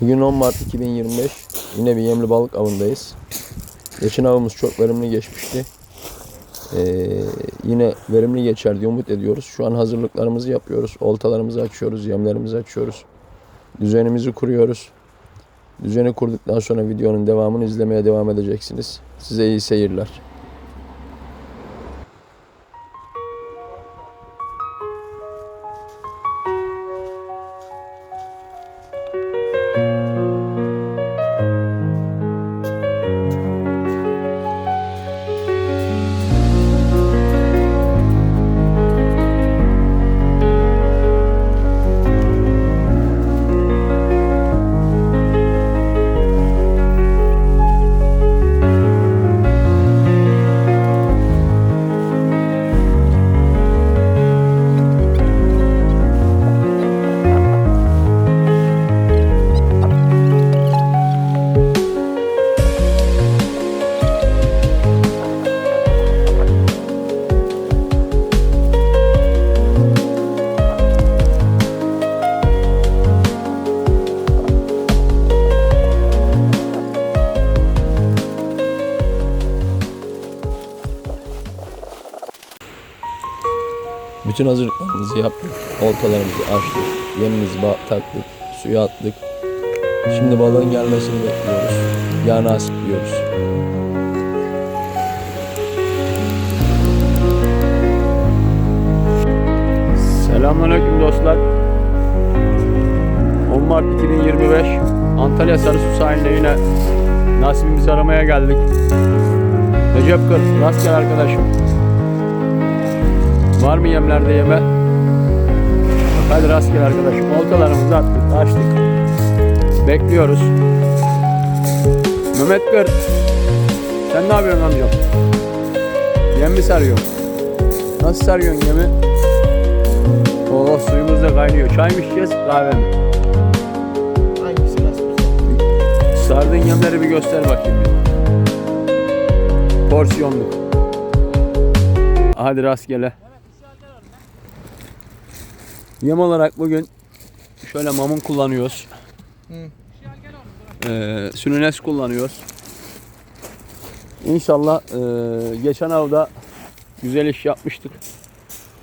Bugün 10 Mart 2025. Yine bir yemli balık avındayız. Geçen avımız çok verimli geçmişti. Ee, yine verimli geçer diye umut ediyoruz. Şu an hazırlıklarımızı yapıyoruz. Oltalarımızı açıyoruz, yemlerimizi açıyoruz. Düzenimizi kuruyoruz. Düzeni kurduktan sonra videonun devamını izlemeye devam edeceksiniz. Size iyi seyirler. Bütün hazırlıklarımızı yaptık. Oltalarımızı açtık. Yemimizi taktık. Suya attık. Şimdi balığın gelmesini bekliyoruz. Ya nasip. Selamünaleyküm dostlar. 10 Mart 2025 Antalya Sarısu sahiline yine nasibimizi aramaya geldik. Recep Kır, rastgele arkadaşım. Var mı yemlerde yeme? Hadi rastgele arkadaşım. Oltalarımızı attık, açtık. Bekliyoruz. Mehmet Kır, sen ne yapıyorsun amcam? Yem mi sarıyorsun? Nasıl sarıyorsun yemi? Oo suyumuz da kaynıyor. Çay mı içeceğiz, kahve mi? Hangisi nasıl? Sardığın yemleri bir göster bakayım bir. Porsiyonluk. Hadi rastgele. Yem olarak bugün şöyle mamun kullanıyoruz. Hı. Ee, sününes kullanıyoruz. İnşallah ee, geçen avda güzel iş yapmıştık.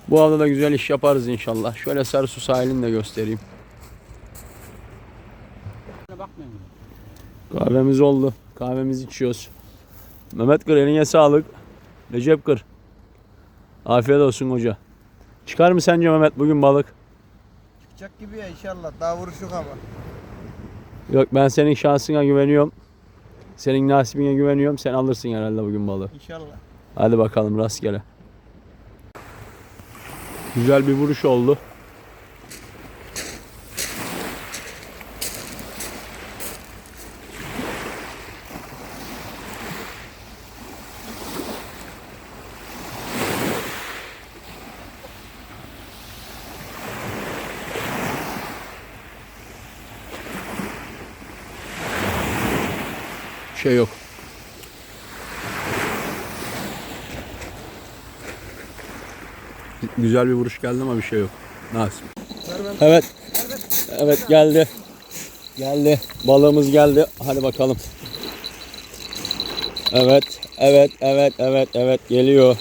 Bu avda da güzel iş yaparız inşallah. Şöyle Sarısu sahilini de göstereyim. Kahvemiz oldu. Kahvemizi içiyoruz. Mehmet Kır eline sağlık. Recep Kır. Afiyet olsun hoca. Çıkar mı sence Mehmet bugün balık? Çıkacak gibi ya inşallah. Daha vuruş yok ama. Yok ben senin şansına güveniyorum. Senin nasibine güveniyorum. Sen alırsın herhalde bugün balığı. İnşallah. Hadi bakalım rastgele. Güzel bir vuruş oldu. Şey yok. Güzel bir vuruş geldi ama bir şey yok. Nasip. Evet. Evet geldi. Geldi. Balığımız geldi. Hadi bakalım. Evet. Evet. Evet. Evet. Evet. Geliyor.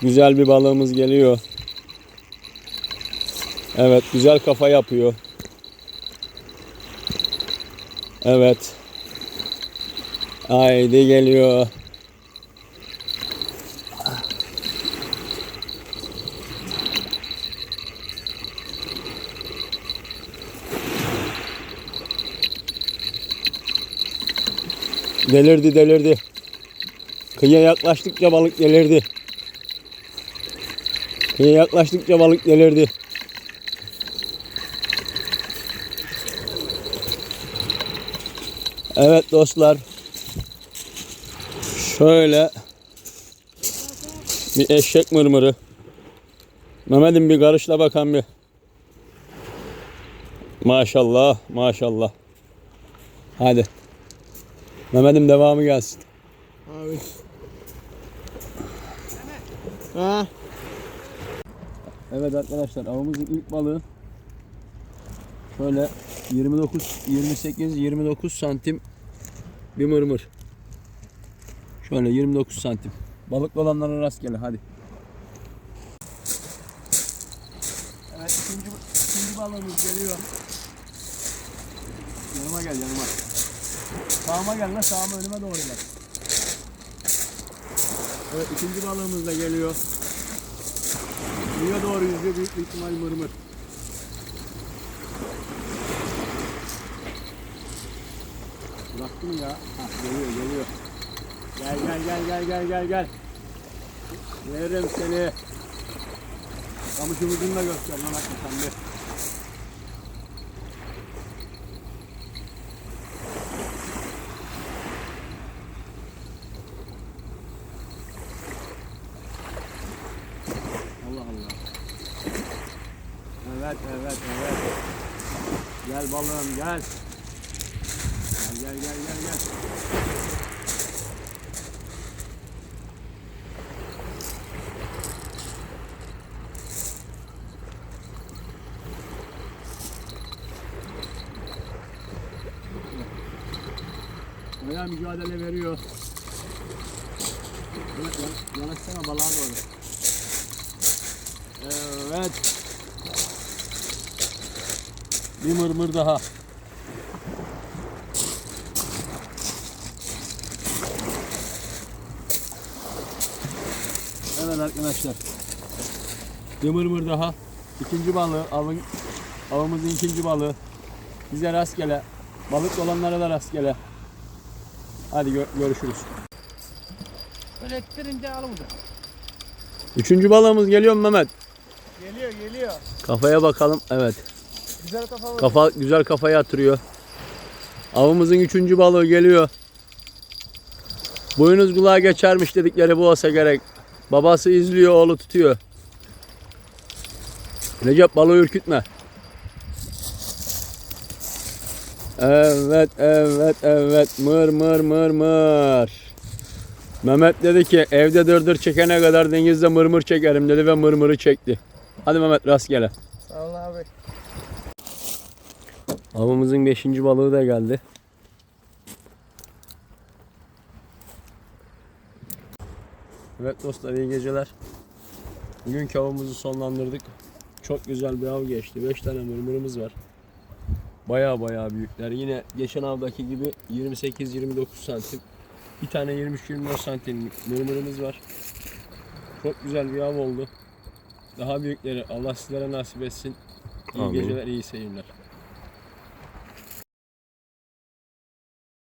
Güzel bir balığımız geliyor. Evet. Güzel kafa yapıyor. Evet. Haydi geliyor. Delirdi delirdi. Kıyıya yaklaştıkça balık delirdi. Kıyıya yaklaştıkça balık delirdi. Evet dostlar. Şöyle bir eşek mırmırı. Mehmet'im bir karışla bakan bir. Maşallah, maşallah. Hadi. Mehmet'im devamı gelsin. Abi. Ha? Evet arkadaşlar avımızın ilk balığı şöyle 29, 28, 29 santim bir mırmır. Şöyle 29 santim. Balıklı olanlara rastgele hadi. Evet ikinci, ikinci balığımız geliyor. Yanıma gel yanıma. Sağıma gel lan sağıma önüme doğru gel. Evet ikinci balığımız da geliyor. Suya doğru yüzüyor büyük bir ihtimal mırmır. Bıraktım ya. Hah, geliyor geliyor. Gel gel gel gel gel gel gel. Veririm seni. Kamışın ucunu da göster lan hakikaten bir. Allah Allah. Evet evet evet. Gel balığım gel. Gel gel gel gel gel. Bayağı mücadele veriyor. Evet, yan- yanaşsana balığa doğru. Evet. Bir mırmır daha. Evet arkadaşlar. Bir mırmır daha. İkinci balığı avın avımızın ikinci balığı. Bize rastgele. Balık olanlara da rastgele. Hadi gö- görüşürüz. Böyle ettirince. Üçüncü balığımız geliyor mu Mehmet? Geliyor geliyor. Kafaya bakalım. Evet. Güzel kafa. Kafa güzel kafaya atırıyor. Avımızın üçüncü balığı geliyor. Boynuz kulağa geçermiş dedikleri bu olsa gerek. Babası izliyor, oğlu tutuyor. Recep balığı ürkütme. Evet, evet, evet. Mır mır mır mır. Mehmet dedi ki evde dırdır çekene kadar denizde mırmır çekerim dedi ve mırmırı çekti. Hadi Mehmet rastgele. Sağ ol abi. Avımızın 5. balığı da geldi. Evet dostlar iyi geceler. Bugünkü avımızı sonlandırdık. Çok güzel bir av geçti. 5 tane mırmırımız var. Baya baya büyükler. Yine geçen avdaki gibi 28-29 santim. Bir tane 23-24 santim mırmırımız var. Çok güzel bir av oldu. Daha büyükleri Allah sizlere nasip etsin. İyi Amin. geceler, iyi seyirler.